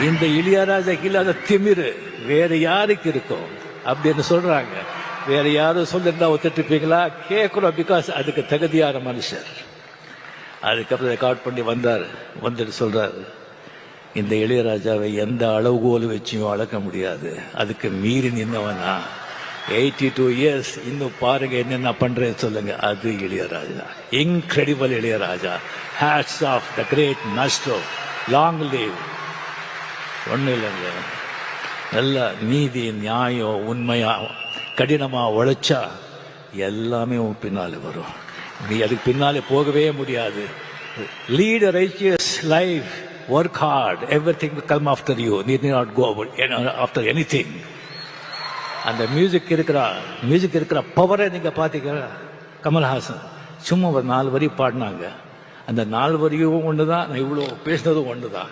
இந்த இளையராஜாக்கு இல்லாத திமிரு வேற யாருக்கு இருக்கும் அப்படின்னு சொல்றாங்க. வேற யாரும் சொல்லிருந்தா ஒத்துட்டுப்பீங்களா கேட்குறோம் பிகாஸ் அதுக்கு தகுதியான மனுஷர். அதுக்கப்புறம் ரெக்கார்ட் பண்ணி வந்தார். வந்துட்டு சொல்றாரு இந்த இளையராஜாவை எந்த அளவுகோல் வச்சும் அளக்க முடியாது. அதுக்கு மீறி நின்னவனா? எயிட்டி டூ இயர்ஸ் இன்னும் பாருங்க என்னென்ன பண்றேன்னு சொல்லுங்க. அது Ilaiyaraaja incredible Ilaiyaraaja hats off the great maestro long live ஒன்றும் இல்லைங்க. நல்லா நீதி நியாயம் உண்மையா கடினமா உழைச்சா எல்லாமே உன் பின்னாலே வரும். நீ அதுக்கு பின்னாலே போகவே முடியாது. Lead righteous life work hard everything come after you need not go after anything அந்த மியூசிக் இருக்கிற மியூசிக் இருக்கிற பவரை நீங்கள் பார்த்தீங்க கமல்ஹாசன். சும்மா ஒரு நாலு வரி பாடினாங்க. அந்த நாலு வரியும் ஒன்று தான் நான் இவ்வளோ பேசினதும் ஒன்று தான்